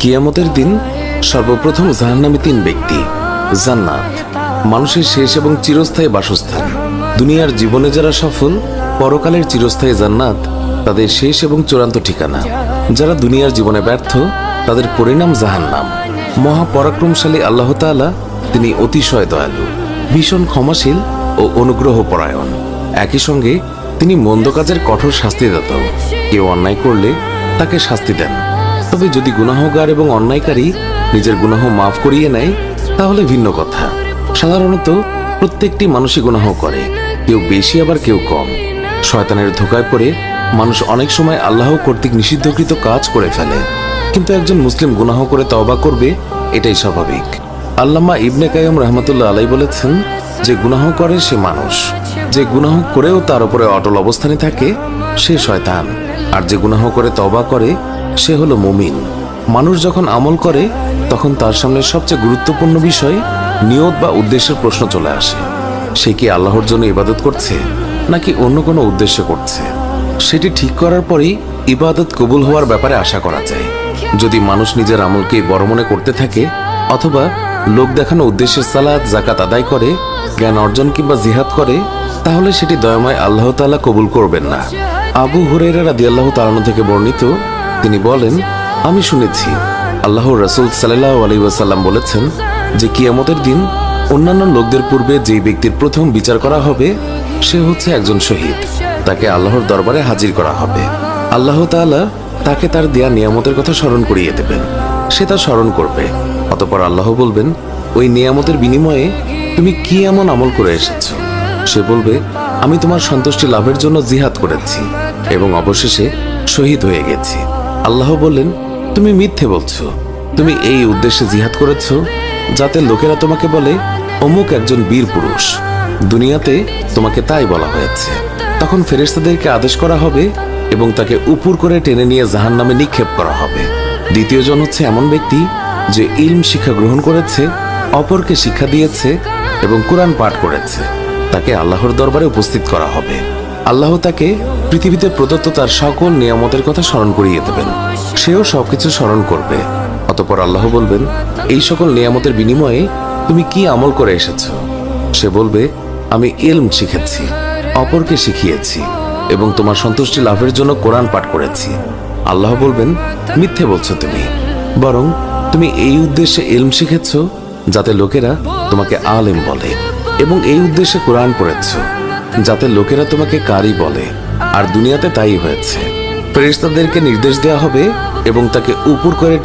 কিয়ামতের দিন সর্বপ্রথম জাহান্নামী তিন ব্যক্তি, জান্নাত, মানুষের শেষ এবং চিরস্থায়ী বাসস্থান। দুনিয়ার জীবনে যারা সফল, পরকালের চিরস্থায়ী জান্নাত, তাদের শেষ এবং চূড়ান্ত ঠিকানা। যারা দুনিয়ার জীবনে ব্যর্থ, তাদের পরিণাম জাহান্নাম। মহাপরাক্রমশালী আল্লাহ তাআলা তিনি অতিশয় দয়ালু, ভীষণ ক্ষমাশীল ও অনুগ্রহ পরায়ণ একই সঙ্গে তিনি মন্দ কাজের কঠোর শাস্তিদাতা কেউ অন্যায় করলে তাকে শাস্তি দেন। তবে যদি গুনাহগার এবং অন্যায়কারী নিজের গুনাহ মাফ করিয়ে নেয়, তাহলে ভিন্ন কথা। সাধারণত প্রত্যেকটি মানুষই গুনাহ করে, কেউ বেশি, আবার কেউ কম। শয়তানের ধোকায় পড়ে মানুষ অনেক সময় আল্লাহ কর্তৃক নিষিদ্ধকৃত কাজ করে ফেলে। কিন্তু একজন মুসলিম গুনাহ করে তওবা করবে, এটাই স্বাভাবিক। আল্লামা ইবনে কায়ম রহমতুল্লাহ আলাই বলেছেন যে গুনাহ করে সে মানুষ। যে গুনাহ করেও তার উপরে অটল অবস্থানে থাকে, সে শয়তান। আর যে গুনাহ করে তওবা করে সে হলো মুমিন। মানুষ যখন আমল করে, তখন তার সামনে সবচেয়ে গুরুত্বপূর্ণ বিষয় নিয়ত বা উদ্দেশ্যের প্রশ্ন চলে আসে। সে কি আল্লাহর জন্য ইবাদত করছে, নাকি অন্য কোনো উদ্দেশ্য করছে? সেটি ঠিক করার পরেই ইবাদত কবুল হওয়ার ব্যাপারে আশা করা যায়। যদি মানুষ নিজের আমলকে বড় মনে করতে থাকে, অথবা লোক দেখানো উদ্দেশ্যে সালাদ জাকাত আদায় করে, জ্ঞান অর্জন কিংবা জিহাদ করে, তাহলে সেটি দয়াময় আল্লাহ তাআলা কবুল করবেন না। আবু হুরাইরা রাদিয়াল্লাহু তাআলা থেকে বর্ণিত তিনি বলেন, আমি শুনেছি আল্লাহ রসুল সাল্লাহ আলী ওয়াসাল্লাম বলেছেন যে কিয়ামতের দিন অন্যান্য লোকদের পূর্বে যেই ব্যক্তির প্রথম বিচার করা হবে, সে হচ্ছে একজন শহীদ। তাকে আল্লাহর দরবারে হাজির করা হবে। আল্লাহ তাআলা তাকে তার দেয়া নিয়ামতের কথা স্মরণ করিয়ে দেবেন। সে তা স্মরণ করবে। অতপর আল্লাহ বলবেন, ওই নিয়ামতের বিনিময়ে তুমি কি এমন আমল করে এসেছ? সে বলবে, আমি তোমার সন্তুষ্টি লাভের জন্য জিহাদ করেছি এবং অবশেষে শহীদ হয়ে গেছি। আল্লাহ বললেন, তুমি মিথ্যে বলছো। তুমি এই উদ্দেশ্যে জিহাদ করেছ যাতে লোকেরা তোমাকে বলে, অমুক একজন বীর পুরুষ। দুনিয়াতে তোমাকে তাই বলা হয়েছে। তখন ফেরেশতাদেরকে আদেশ করা হবে এবং তাকে উপুর করে টেনে নিয়ে জাহান নামে নিক্ষেপ করা হবে। দ্বিতীয় জন হচ্ছে এমন ব্যক্তি যে ইলম শিক্ষা গ্রহণ করেছে, অপরকে শিক্ষা দিয়েছে এবং কোরআন পাঠ করেছে। তাকে আল্লাহর দরবারে উপস্থিত করা হবে। আল্লাহ তাকে পৃথিবীতে প্রদত্ত তার সকল নিয়ামতের কথা স্মরণ করিয়ে দেবেন। সেও সবকিছু স্মরণ করবে। অতপর আল্লাহ বলবেন, এই সকল নিয়ামতের বিনিময়ে তুমি কি আমল করে এসেছ? সে বলবে, আমি এলম শিখেছি, অপরকে শিখিয়েছি এবং তোমার সন্তুষ্টি লাভের জন্য কোরআন পাঠ করেছি। আল্লাহ বলবেন, মিথ্যে বলছো তুমি, বরং তুমি এই উদ্দেশ্যে এলম শিখেছ যাতে লোকেরা তোমাকে আলেম বলে এবং এই উদ্দেশ্যে কোরআন পড়েছ। যাতে লোকেরা তোমাকে কারি বলে। আর দুনিয়াতে তাই হয়েছে। ফেরিস্তাদেরকে নির্দেশ দেওয়া হবে এবং তাকে উপর করে